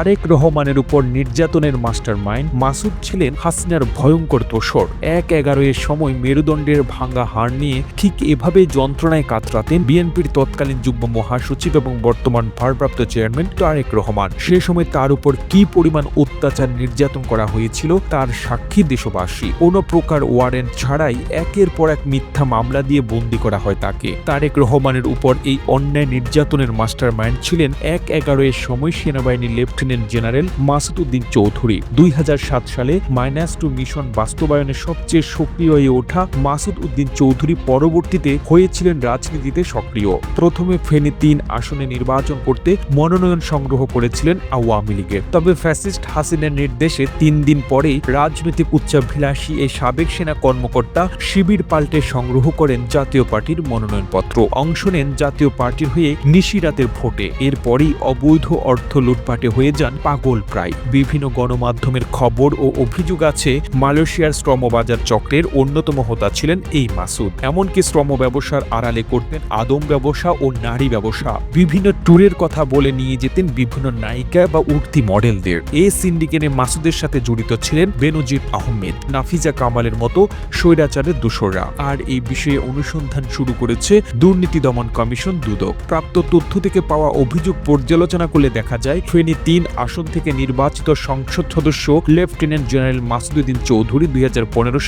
তারেক রহমানের উপর নির্যাতনের মাস্টার মাইন্ড মাসুদ ছিলেন হাসিনার ভয়ঙ্কর দোসর এক এগারো এর সময় মেরুদণ্ডের ভাঙ্গা হাড় নিয়ে ঠিক এভাবে যন্ত্রণায় কাতরাতেন বিএনপির তৎকালীন যুগ্ম মহাসচিব এবং বর্তমান ভারপ্রাপ্ত চেয়ারম্যান তারেক রহমান। সে সময় তার উপর কি পরিমাণ অত্যাচার নির্যাতন করা হয়েছিল তার সাক্ষী দেশবাসী। কোনো প্রকার ওয়ারেন্ট ছাড়াই একের পর এক মিথ্যা মামলা দিয়ে বন্দি করা হয় তাকে। তারেক রহমানের উপর এই অন্যায় নির্যাতনের মাস্টার মাইন্ড ছিলেন এক এগারো এর সময় সেনাবাহিনীর লেফটেন্যান্ট জেনারেল মাসুদ উদ্দিন চৌধুরী। দুই হাজার সাত সালে মাইনাস টু মিশন বাস্তবায়নে সবচেয়ে সক্রিয় হয়ে ওঠা মাসুদ উদ্দিন চৌধুরী পরবর্তীতে হয়েছিলেন রাজনীতিতে সক্রিয়। প্রথমে ফেনী তিন আসনে নির্বাচন করতে মনোনয়ন সংগ্রহ করেছিলেন আওয়ামী লীগের। তবে ফ্যাসিস্ট হাসিনের নির্দেশে তিন দিন পরেই রাজনৈতিক উচ্চাভিলাষী এই সাবেক সেনা কর্মকর্তা শিবির পাল্টে সংগ্রহ করেন জাতীয় পার্টির মনোনয়নপত্র। অংশ নেন জাতীয় পার্টির হয়ে নিশিরাতের ভোটে। এরপরই অবৈধ অর্থ লুটপাটে হয়ে যান পাগল প্রায়। বিভিন্ন গণমাধ্যমের খবর ও অভিযোগ আছে, মালয়েশিয়ার শ্রমবাজার চক্রের অন্যতম হোতা ছিলেন এই মাসুদ। এমনকি শ্রম ব্যবসার আড়ালে করতেন আদম ব্যবসা ও নারী ব্যবসা। বিভিন্ন ট্যুরের কথা বলে নিয়ে যেতেন বিভিন্ন নায়িকা বা উঠতি মডেলদের। এ সিন্ডিকেটে মাসুদের সাথে জড়িত ছিলেন বেনজির আহমেদ, নাফিজা কামালের মতো স্বৈরাচারের দোসররা। আর এই বিষয়ে অনুসন্ধান শুরু করেছে দুর্নীতি দমন কমিশন দুদক। প্রাপ্ত তথ্য থেকে পাওয়া অভিযোগ পর্যালোচনা করলে দেখা যায়, ফেনী তিন আসন থেকে নির্বাচিত সংসদ সদস্য লেফটেন্যান্ট জেনারেল মাসুদুদ্দিন চৌধুরী দুই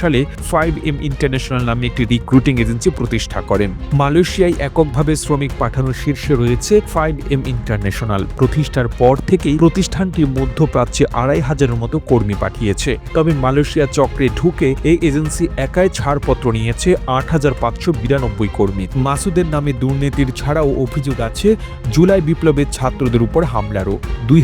সালে ফাইভ এম ইন্টারন্যাশনাল নামে একটি রিক্রুটিং এজেন্সি প্রতিষ্ঠা করেন। মালয়েশিয়ায় এককভাবে শ্রমিক পাঠানোর শীর্ষে রয়েছে ফাইভ এম ইন্টারন্যাশনাল। প্রতিষ্ঠার পর থেকেই প্রতিষ্ঠানটি মধ্যপ্রাচ্যে আড়াই হাজারের মতো কর্মী পাঠিয়েছে। তবে মালয়েশিয়া চক্রে ঢুকে এই এজেন্সি একাই ছাড়পত্র নিয়েছে আট হাজার পাঁচশো বিরানব্বই কর্মী। মাসুদের নামে দুর্নীতির ছাড়াও অভিযোগ আছে, জুলাই বিপ্লবের ছাত্রদের উপর হামলারও। দুই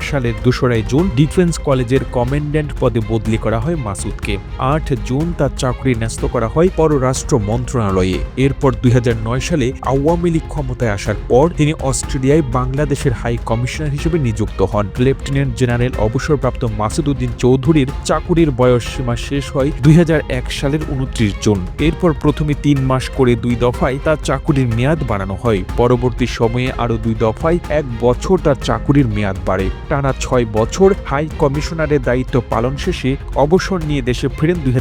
সালের দোসরাই জুন ডিফেন্স কলেজের কমান্ড্যান্ট পদে বদলি করা হয় মাসুদকে। আট জুন তার চাকরি ন্যস্ত করা হয় পররাষ্ট্র মন্ত্রণালয়ে। এরপর দুই হাজার নয় সালে আওয়ামী লীগ ক্ষমতায় আসার পর তিনি অস্ট্রেলিয়ায় বাংলাদেশের হাই কমিশনার হিসেবে নিযুক্ত হন। লেফটেন্যান্ট জেনারেল অবসরপ্রাপ্ত মাসুদ উদ্দিন চৌধুরীর চাকুরির বয়স সীমা শেষ হয় দুই হাজার এক সালের উনত্রিশ জুন। এরপর প্রথমে তিন মাস করে দুই দফায় তার চাকুরির মেয়াদ বাড়ানো হয়। পরবর্তী সময়ে আরও দুই দফায় এক বছর তার চাকুরির মেয়াদ বাড়ে টানা ছয় বছর হাই কমিশনারের দায়িত্ব পালন শেষে অবসর নিয়ে দেশে ফেরেন দুই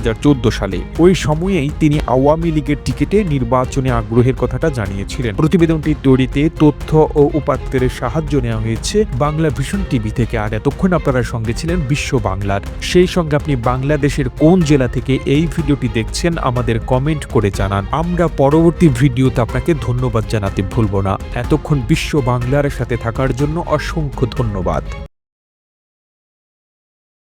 সালে। ওই সময়েই তিনি আওয়ামী লীগের টিকিটে নির্বাচনে আগ্রহের কথাটা জানিয়েছিলেন। প্রতিবেদনটি তৈরিতে তথ্য ও উপাত্তের সাহায্য নেওয়া হয়েছে বাংলা ভীষণ টিভি থেকে। আর এতক্ষণ আপনারা সঙ্গে ছিলেন বিশ্ব বাংলার। সেই সঙ্গে আপনি বাংলাদেশের কোন জেলা থেকে এই ভিডিওটি দেখছেন আমাদের কমেন্ট করে জানান। আমরা পরবর্তী ভিডিওতে আপনাকে ধন্যবাদ জানাতে ভুলব না। এতক্ষণ বিশ্ব বাংলার সাথে থাকার জন্য অসংখ্য ধন্যবাদ।